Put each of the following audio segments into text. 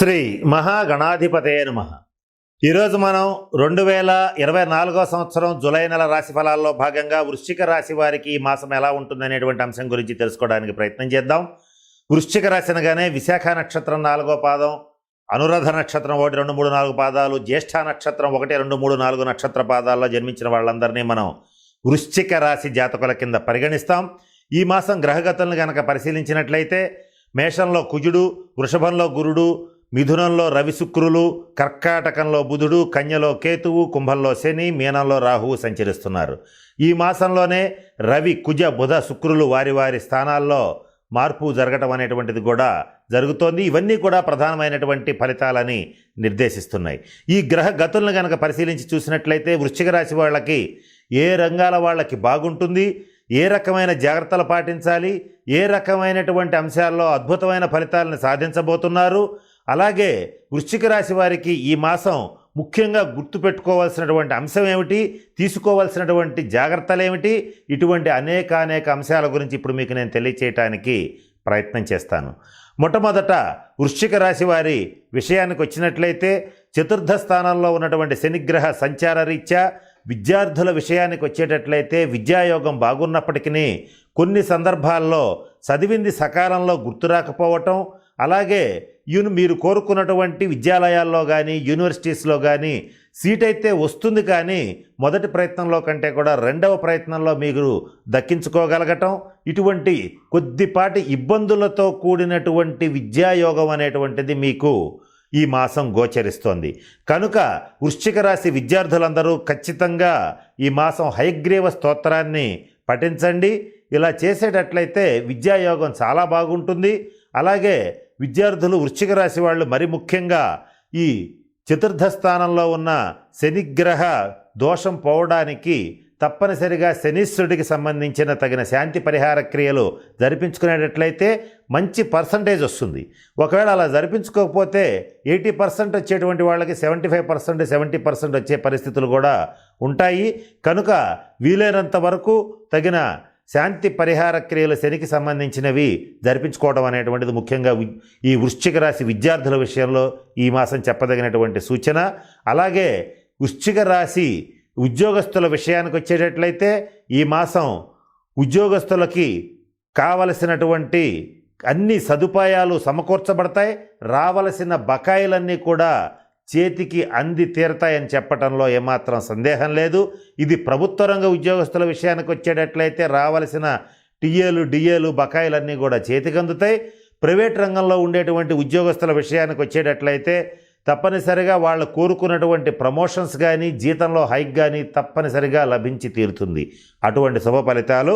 శ్రీ మహాగణాధిపతే నమ. ఈరోజు మనం రెండు వేల ఇరవై నాలుగో సంవత్సరం జూలై నెల రాశి ఫలాల్లో భాగంగా వృశ్చిక రాశి వారికి ఈ మాసం ఎలా ఉంటుందనేటువంటి అంశం గురించి తెలుసుకోవడానికి ప్రయత్నం చేద్దాం. వృశ్చిక రాశి అనగానే విశాఖ నక్షత్రం నాలుగో పాదం అనురాధ నక్షత్రం ఒకటి రెండు మూడు నాలుగు పాదాలు జ్యేష్ఠ నక్షత్రం ఒకటి రెండు మూడు నాలుగు నక్షత్ర పాదాల్లో జన్మించిన వాళ్ళందరినీ మనం వృశ్చిక రాశి జాతకుల కింద పరిగణిస్తాం. ఈ మాసం గ్రహగతులను గనక పరిశీలించినట్లయితే మేషంలో కుజుడు వృషభంలో గురుడు మిథునంలో రవి శుక్రులు కర్కాటకంలో బుధుడు కన్యలో కేతువు కుంభంలో శని మీనంలో రాహువు సంచరిస్తున్నారు. ఈ మాసంలోనే రవి కుజ బుధ శుక్రులు వారి వారి స్థానాల్లో మార్పు జరగటం అనేటువంటిది కూడా జరుగుతోంది. ఇవన్నీ కూడా ప్రధానమైనటువంటి ఫలితాలని నిర్దేశిస్తున్నాయి. ఈ గ్రహ గతులను కనుక పరిశీలించి చూసినట్లయితే వృశ్చిక రాశి వాళ్ళకి ఏ రంగాల వాళ్ళకి బాగుంటుంది? ఏ రకమైన జాగ్రత్తలు పాటించాలి? ఏ రకమైనటువంటి అంశాల్లో అద్భుతమైన ఫలితాలను సాధించబోతున్నారు? అలాగే వృశ్చిక రాశి వారికి ఈ మాసం ముఖ్యంగా గుర్తుపెట్టుకోవాల్సినటువంటి అంశం ఏమిటి? తీసుకోవాల్సినటువంటి జాగ్రత్తలు ఏమిటి? ఇటువంటి అనేక అనేక అంశాల గురించి ఇప్పుడు మీకు నేను తెలియచేయటానికి ప్రయత్నం చేస్తాను. మొట్టమొదట వృశ్చిక రాశి వారి విషయానికి వచ్చినట్లయితే చతుర్థ స్థానంలో ఉన్నటువంటి శనిగ్రహ సంచార రీత్యా విద్యార్థుల విషయానికి వచ్చేటట్లయితే విద్యాయోగం బాగున్నప్పటికీ కొన్ని సందర్భాల్లో చదివింది సకాలంలో గుర్తురాకపోవటం అలాగే యూని మీరు కోరుకున్నటువంటి విద్యాలయాల్లో కానీ యూనివర్సిటీస్లో కానీ సీట్ అయితే వస్తుంది కానీ మొదటి ప్రయత్నంలో కంటే కూడా రెండవ ప్రయత్నంలో మీరు దక్కించుకోగలగటం ఇటువంటి కొద్దిపాటి ఇబ్బందులతో కూడినటువంటి విద్యాయోగం అనేటువంటిది మీకు ఈ మాసం గోచరిస్తోంది. కనుక వృశ్చిక రాశి విద్యార్థులందరూ ఖచ్చితంగా ఈ మాసం హయగ్రీవ స్తోత్రాన్ని పఠించండి. ఇలా చేసేటట్లయితే విద్యాయోగం చాలా బాగుంటుంది. అలాగే విద్యార్థులు వృశ్చిక రాశి వాళ్ళు మరి ముఖ్యంగా ఈ చతుర్థ స్థానంలో ఉన్న శనిగ్రహ దోషం పోవడానికి తప్పనిసరిగా శనీశ్వరుడికి సంబంధించిన తగిన శాంతి పరిహార క్రియలు జరిపించుకునేటట్లయితే మంచి పర్సంటేజ్ వస్తుంది. ఒకవేళ అలా జరిపించుకోకపోతే ఎయిటీ పర్సెంట్ వచ్చేటువంటి వాళ్ళకి seventy five percent seventy percent వచ్చే పరిస్థితులు కూడా ఉంటాయి. కనుక వీలైనంత వరకు తగిన శాంతి పరిహార క్రియలు శనికి సంబంధించినవి జరిపించుకోవడం అనేటువంటిది ముఖ్యంగా ఈ వృశ్చిక రాశి విద్యార్థుల విషయంలో ఈ మాసం చెప్పదగినటువంటి సూచన. అలాగే వృశ్చిక రాశి ఉద్యోగస్తుల విషయానికి వచ్చేటట్లయితే ఈ మాసం ఉద్యోగస్తులకి కావలసినటువంటి అన్ని సదుపాయాలు సమకూర్చబడతాయి. రావలసిన బకాయిలన్నీ కూడా చేతికి అంది తీరతాయని చెప్పటంలో ఏమాత్రం సందేహం లేదు. ఇది ప్రభుత్వ రంగ ఉద్యోగస్తుల విషయానికి వచ్చేటట్లయితే రావలసిన టీఏలు డిఏలు బకాయిలన్నీ కూడా చేతికి అందుతాయి. ప్రైవేట్ రంగంలో ఉండేటువంటి ఉద్యోగస్తుల విషయానికి వచ్చేటట్లయితే తప్పనిసరిగా వాళ్ళు కోరుకున్నటువంటి ప్రమోషన్స్ కానీ జీతంలో హైక్ కానీ తప్పనిసరిగా లభించి తీరుతుంది. అటువంటి శుభ ఫలితాలు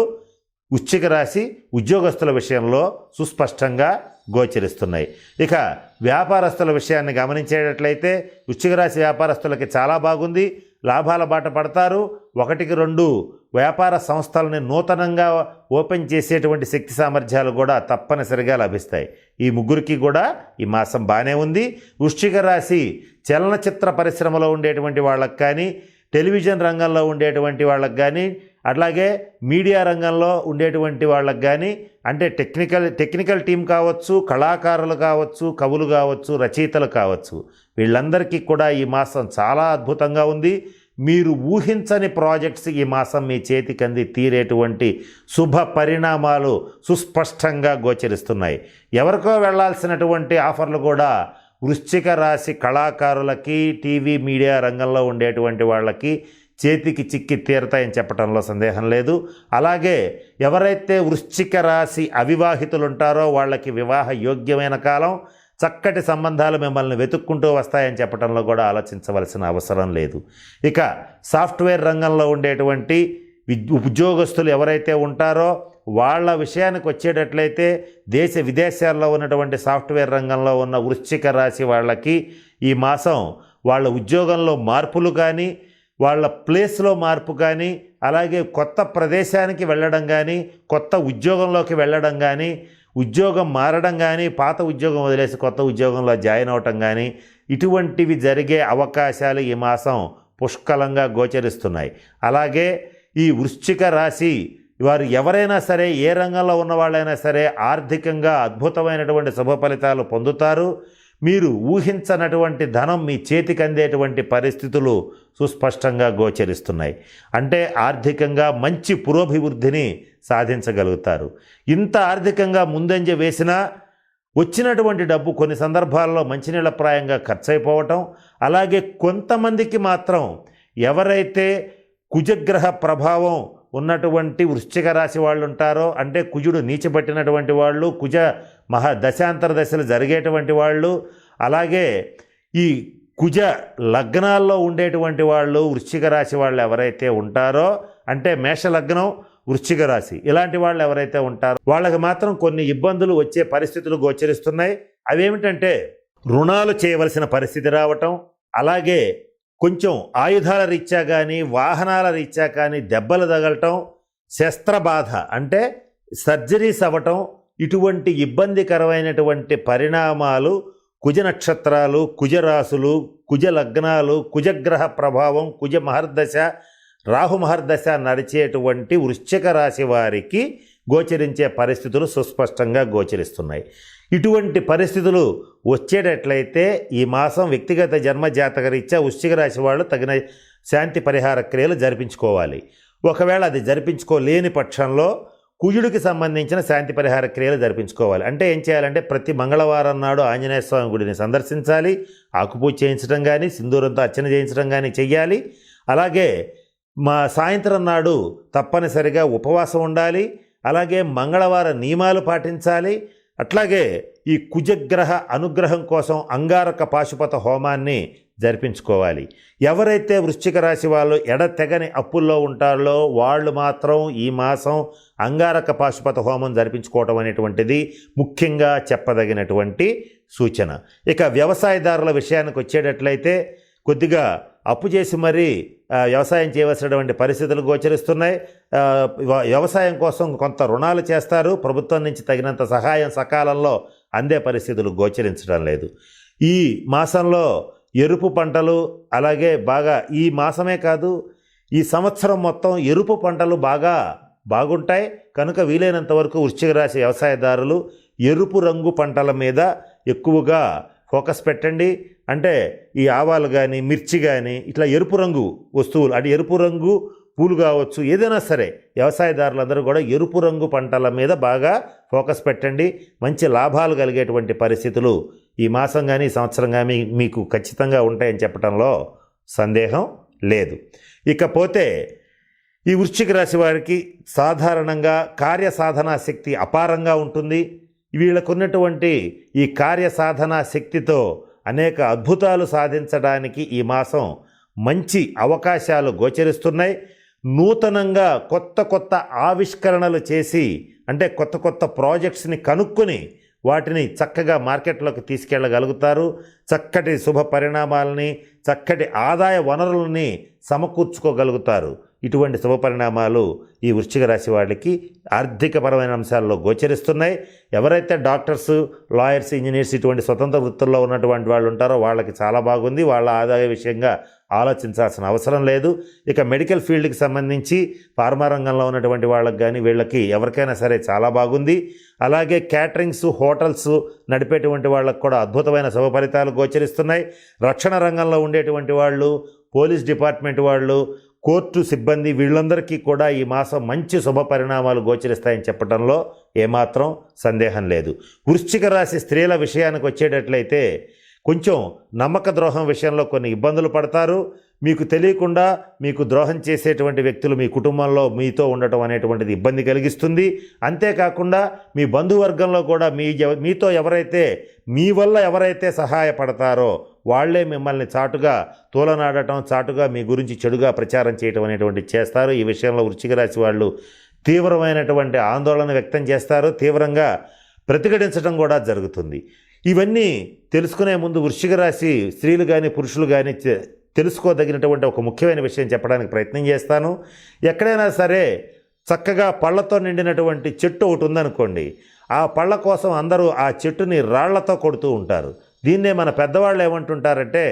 ఉచ్చిక రాశి ఉద్యోగస్తుల విషయంలో సుస్పష్టంగా గోచరిస్తున్నాయి. ఇక వ్యాపారస్తుల విషయాన్ని గమనించేటట్లయితే ఉచ్చికరాశి రాశి వ్యాపారస్తులకి చాలా బాగుంది. లాభాల బాట పడతారు. ఒకటికి రెండు వ్యాపార సంస్థలని నూతనంగా ఓపెన్ చేసేటువంటి శక్తి సామర్థ్యాలు కూడా తప్పనిసరిగా లభిస్తాయి. ఈ ముగ్గురికి కూడా ఈ మాసం బాగానే ఉంది. వృశ్చిక రాశి చలనచిత్ర పరిశ్రమలో ఉండేటువంటి వాళ్ళకి కానీ టెలివిజన్ రంగంలో ఉండేటువంటి వాళ్ళకి కానీ అట్లాగే మీడియా రంగంలో ఉండేటువంటి వాళ్ళకి కానీ అంటే టెక్నికల్ టెక్నికల్ టీం కావచ్చు కళాకారులు కావచ్చు కవులు కావచ్చు రచయితలు కావచ్చు వీళ్ళందరికీ కూడా ఈ మాసం చాలా అద్భుతంగా ఉంది. మీరు ఊహించని ప్రాజెక్ట్స్ ఈ మాసం మీ చేతికి అంది తీరేటువంటి శుభ పరిణామాలు సుస్పష్టంగా గోచరిస్తున్నాయి. ఎవరికో వెళ్ళాల్సినటువంటి ఆఫర్లు కూడా వృశ్చిక రాశి కళాకారులకి టీవీ మీడియా రంగంలో ఉండేటువంటి వాళ్ళకి చేతికి చిక్కి తీరతాయని చెప్పడంలో సందేహం లేదు. అలాగే ఎవరైతే వృశ్చిక రాశి అవివాహితులు ఉంటారో వాళ్ళకి వివాహ యోగ్యమైన కాలం చక్కటి సంబంధాలు మిమ్మల్ని వెతుక్కుంటూ వస్తాయని చెప్పడంలో కూడా ఆలోచించవలసిన అవసరం లేదు. ఇక సాఫ్ట్వేర్ రంగంలో ఉండేటువంటి ఉద్యోగస్తులు ఎవరైతే ఉంటారో వాళ్ళ విషయానికి వచ్చేటట్లయితే దేశ విదేశాల్లో ఉన్నటువంటి సాఫ్ట్వేర్ రంగంలో ఉన్న వృశ్చిక రాశి వాళ్ళకి ఈ మాసం వాళ్ళ ఉద్యోగంలో మార్పులు కానీ వాళ్ళ ప్లేస్లో మార్పు కానీ అలాగే కొత్త ప్రదేశానికి వెళ్ళడం కానీ కొత్త ఉద్యోగంలోకి వెళ్ళడం కానీ ఉద్యోగం మారడం కానీ పాత ఉద్యోగం వదిలేసి కొత్త ఉద్యోగంలో జాయిన్ అవటం కానీ ఇటువంటివి జరిగే అవకాశాలు ఈ మాసం పుష్కలంగా గోచరిస్తున్నాయి. అలాగే ఈ వృశ్చిక రాశి వారు ఎవరైనా సరే ఏ రంగంలో ఉన్న వాళ్ళైనా సరే ఆర్థికంగా అద్భుతమైనటువంటి శుభ ఫలితాలు పొందుతారు. మీరు ఊహించనటువంటి ధనం మీ చేతికి అందేటువంటి పరిస్థితులు సుస్పష్టంగా గోచరిస్తున్నాయి. అంటే ఆర్థికంగా మంచి పురోభివృద్ధిని సాధించగలుగుతారు. ఇంత ఆర్థికంగా ముందంజ వేసినా వచ్చినటువంటి డబ్బు కొన్ని సందర్భాల్లో మంచినీళ్ళప్రాయంగా ఖర్చయిపోవటం అలాగే కొంతమందికి మాత్రం ఎవరైతే కుజగ్రహ ప్రభావం ఉన్నటువంటి వృశ్చిక రాశి వాళ్ళు ఉంటారో అంటే కుజుడు నీచబట్టినటువంటి వాళ్ళు కుజ మహా దశాంతర దశలు జరిగేటువంటి వాళ్ళు అలాగే ఈ కుజ లగ్నాల్లో ఉండేటువంటి వాళ్ళు వృశ్చిక రాశి వాళ్ళు ఎవరైతే ఉంటారో అంటే మేష లగ్నం వృశ్చిక రాశి ఇలాంటి వాళ్ళు ఎవరైతే ఉంటారో వాళ్ళకి మాత్రం కొన్ని ఇబ్బందులు వచ్చే పరిస్థితులు గోచరిస్తున్నాయి. అవేమిటంటే రుణాలు చేయవలసిన పరిస్థితి రావటం అలాగే కొంచెం ఆయుధాల రీత్యా కానీ వాహనాల రీత్యా కానీ దెబ్బలు తగలటం శస్త్రబాధ అంటే సర్జరీస్ అవ్వటం ఇటువంటి ఇబ్బందికరమైనటువంటి పరిణామాలు కుజ నక్షత్రాలు కుజరాశులు కుజ లగ్నాలు కుజగ్రహ ప్రభావం కుజ మహర్దశ రాహు మహర్దశ నడిచేటువంటి వృశ్చిక రాశి వారికి గోచరించే పరిస్థితులు సుస్పష్టంగా గోచరిస్తున్నాయి. ఇటువంటి పరిస్థితులు వచ్చేటట్లయితే ఈ మాసం వ్యక్తిగత జన్మ జాతకరీత్యా వృశ్చిక రాశి వాళ్ళు తగిన శాంతి పరిహార క్రియలు జరిపించుకోవాలి. ఒకవేళ అది జరిపించుకోలేని పక్షంలో కుజుడికి సంబంధించిన శాంతి పరిహార క్రియలు జరిపించుకోవాలి. అంటే ఏం చేయాలంటే ప్రతి మంగళవారం నాడు ఆంజనేయ స్వామి గుడిని సందర్శించాలి. ఆకుపూజ చేయించడం కానీ సింధూరంతో అర్చన చేయించడం కానీ చెయ్యాలి. అలాగే మా సాయంత్రం నాడు తప్పనిసరిగా ఉపవాసం ఉండాలి. అలాగే మంగళవార నియమాలు పాటించాలి. అట్లాగే ఈ కుజగ్రహ అనుగ్రహం కోసం అంగారక పాశుపత హోమాన్ని జరిపించుకోవాలి. ఎవరైతే వృశ్చిక రాశి వాళ్ళు ఎడతెగని అప్పుల్లో ఉంటారో వాళ్ళు మాత్రం ఈ మాసం అంగారక పాశుపత హోమం జరిపించుకోవటం అనేటువంటిది ముఖ్యంగా చెప్పదగినటువంటి సూచన. ఇక వ్యవసాయదారుల విషయానికి వచ్చేటట్లయితే కొద్దిగా అప్పు చేసి మరీ వ్యవసాయం చేయవలసినటువంటి పరిస్థితులు గోచరిస్తున్నాయి. వ్యవసాయం కోసం కొంత రుణాలు చేస్తారు. ప్రభుత్వం నుంచి తగినంత సహాయం సకాలంలో అందే పరిస్థితులు గోచరించడం లేదు. ఈ మాసంలో ఎరుపు పంటలు అలాగే బాగా ఈ మాసమే కాదు ఈ సంవత్సరం మొత్తం ఎరుపు పంటలు బాగా బాగుంటాయి. కనుక వీలైనంత వరకు వృశ్చిక రాశి వ్యవసాయదారులు ఎరుపు రంగు పంటల మీద ఎక్కువగా ఫోకస్ పెట్టండి. అంటే ఈ ఆవాలు కానీ మిర్చి కానీ ఇట్లా ఎరుపు రంగు వస్తువులు అంటే ఎరుపు రంగు పూలు కావచ్చు ఏదైనా సరే వ్యవసాయదారులందరూ కూడా ఎరుపు రంగు పంటల మీద బాగా ఫోకస్ పెట్టండి. మంచి లాభాలు కలిగేటువంటి పరిస్థితులు ఈ మాసం కానీ ఈ సంవత్సరం కానీ మీకు ఖచ్చితంగా ఉంటాయని చెప్పడంలో సందేహం లేదు. ఇకపోతే ఈ వృశ్చిక రాశి వారికి సాధారణంగా కార్యసాధనా శక్తి అపారంగా ఉంటుంది. వీళ్ళకున్నటువంటి ఈ కార్యసాధనా శక్తితో అనేక అద్భుతాలు సాధించడానికి ఈ మాసం మంచి అవకాశాలు గోచరిస్తున్నాయి. నూతనంగా కొత్త కొత్త ఆవిష్కరణలు చేసి అంటే కొత్త కొత్త ప్రాజెక్ట్స్ని కనుక్కొని వాటిని చక్కగా మార్కెట్లోకి తీసుకెళ్ళగలుగుతారు. చక్కటి శుభ పరిణామాలని చక్కటి ఆదాయ వనరులని సమకూర్చుకోగలుగుతారు. ఇటువంటి శుభ పరిణామాలు ఈ వృశ్చిక రాశి వాళ్ళకి ఆర్థికపరమైన అంశాల్లో గోచరిస్తున్నాయి. ఎవరైతే డాక్టర్స్ లాయర్స్ ఇంజనీర్స్ ఇటువంటి స్వతంత్ర వృత్తుల్లో ఉన్నటువంటి వాళ్ళు ఉంటారో వాళ్ళకి చాలా బాగుంది. వాళ్ళ ఆదాయ విషయంగా ఆలోచించాల్సిన అవసరం లేదు. ఇక మెడికల్ ఫీల్డ్కి సంబంధించి ఫార్మా రంగంలో ఉన్నటువంటి వాళ్ళకి కానీ వీళ్ళకి ఎవరికైనా సరే చాలా బాగుంది. అలాగే క్యాటరింగ్స్ హోటల్స్ నడిపేటువంటి వాళ్ళకు కూడా అద్భుతమైన శుభ ఫలితాలు గోచరిస్తున్నాయి. రక్షణ రంగంలో ఉండేటువంటి వాళ్ళు పోలీస్ డిపార్ట్మెంట్ వాళ్ళు కోర్టు సిబ్బంది వీళ్ళందరికీ కూడా ఈ మాసం మంచి శుభ పరిణామాలు గోచరిస్తాయని చెప్పడంలో ఏమాత్రం సందేహం లేదు. వృశ్చిక రాశి స్త్రీల విషయానికి వచ్చేటట్లయితే కొంచెం నమ్మక ద్రోహం విషయంలో కొన్ని ఇబ్బందులు పడతారు. మీకు తెలియకుండా మీకు ద్రోహం చేసేటువంటి వ్యక్తులు మీ కుటుంబంలో మీతో ఉండటం అనేటువంటిది ఇబ్బంది కలిగిస్తుంది. అంతేకాకుండా మీ బంధువర్గంలో కూడా మీ మీతో ఎవరైతే మీ వల్ల ఎవరైతే సహాయపడతారో వాళ్ళే మిమ్మల్ని చాటుగా తూలనాడటం చాటుగా మీ గురించి చెడుగా ప్రచారం చేయటం అనేటువంటి చేస్తారు. ఈ విషయంలో వృశ్చిక రాశి వాళ్ళు తీవ్రమైనటువంటి ఆందోళన వ్యక్తం చేస్తారు. తీవ్రంగా ప్రతిఘటించడం కూడా జరుగుతుంది. ఇవన్నీ తెలుసుకునే ముందు వృశ్చిక రాశి స్త్రీలు కానీ పురుషులు కానీ తెలుసుకోదగినటువంటి ఒక ముఖ్యమైన విషయం చెప్పడానికి ప్రయత్నం చేస్తాను. ఎక్కడైనా సరే చక్కగా పళ్ళతో నిండినటువంటి చెట్టు ఒకటి ఉందనుకోండి ఆ పళ్ళ కోసం అందరూ ఆ చెట్టుని రాళ్ళతో కొడుతూ ఉంటారు. దీన్నే మన పెద్దవాళ్ళు ఏమంటుంటారంటే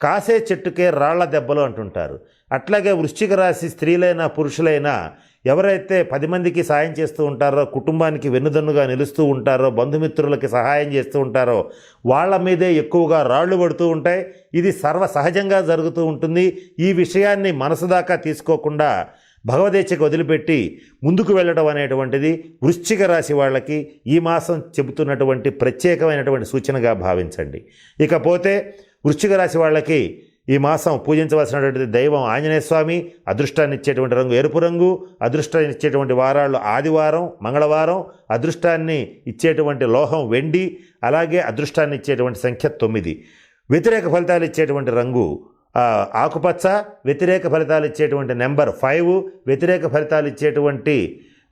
కాసే చెట్టుకే రాళ్ళ దెబ్బలు అంటుంటారు. అట్లాగే వృశ్చిక రాశి స్త్రీలైనా పురుషులైనా ఎవరైతే పది మందికి సాయం చేస్తూ ఉంటారో కుటుంబానికి వెన్నుదన్నుగా నిలుస్తూ ఉంటారో బంధుమిత్రులకి సహాయం చేస్తూ ఉంటారో వాళ్ళ మీదే ఎక్కువగా రాళ్ళు పడుతూ ఉంటాయి. ఇది సర్వ సహజంగా జరుగుతూ ఉంటుంది. ఈ విషయాన్ని మనసు దాకా తీసుకోకుండా భగవదేచ్ఛకు వదిలిపెట్టి ముందుకు వెళ్ళడం అనేటువంటిది వృశ్చిక రాశి వాళ్ళకి ఈ మాసం చెబుతున్నటువంటి ప్రత్యేకమైనటువంటి సూచనగా భావించండి. ఇకపోతే వృశ్చిక రాశి వాళ్ళకి ఈ మాసం పూజించవలసినటువంటి దైవం ఆంజనేయ స్వామి అదృష్టాన్ని ఇచ్చేటువంటి రంగు ఎరుపు రంగు అదృష్టాన్ని ఇచ్చేటువంటి వారాలు ఆదివారం మంగళవారం అదృష్టాన్ని ఇచ్చేటువంటి లోహం వెండి అలాగే అదృష్టాన్ని ఇచ్చేటువంటి సంఖ్య తొమ్మిది. వ్యతిరేక ఫలితాలు ఇచ్చేటువంటి రంగు ఆకుపచ్చ వ్యతిరేక ఫలితాలు ఇచ్చేటువంటి నెంబర్ ఫైవ్ వ్యతిరేక ఫలితాలు ఇచ్చేటువంటి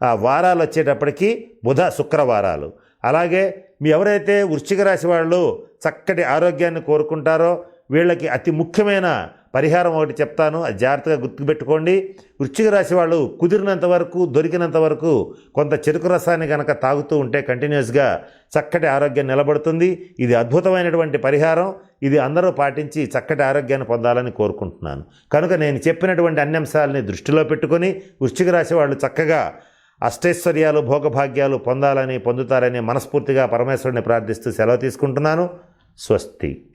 వారాలు వచ్చేటప్పటికి బుధ శుక్రవారాలు. అలాగే మీ ఎవరైతే వృశ్చిక రాశి వాళ్ళు చక్కటి ఆరోగ్యాన్ని కోరుకుంటారో వీళ్ళకి అతి ముఖ్యమైన పరిహారం ఒకటి చెప్తాను. అది జాగ్రత్తగా గుర్తుపెట్టుకోండి. వృశ్చిక రాశి వాళ్ళు కుదిరినంత వరకు దొరికినంత వరకు కొంత చెరుకు రసాన్ని కనుక తాగుతూ ఉంటే కంటిన్యూస్గా చక్కటి ఆరోగ్యం నిలబడుతుంది. ఇది అద్భుతమైనటువంటి పరిహారం. ఇది అందరూ పాటించి చక్కటి ఆరోగ్యాన్ని పొందాలని కోరుకుంటున్నాను. కనుక నేను చెప్పినటువంటి అన్ని అంశాలని దృష్టిలో పెట్టుకొని వృశ్చిక రాశి వాళ్ళు చక్కగా అష్టైశ్వర్యాలు భోగభాగ్యాలు పొందాలని పొందుతారని మనస్ఫూర్తిగా పరమేశ్వరుని ప్రార్థిస్తూ సెలవు తీసుకుంటున్నాను. స్వస్తి.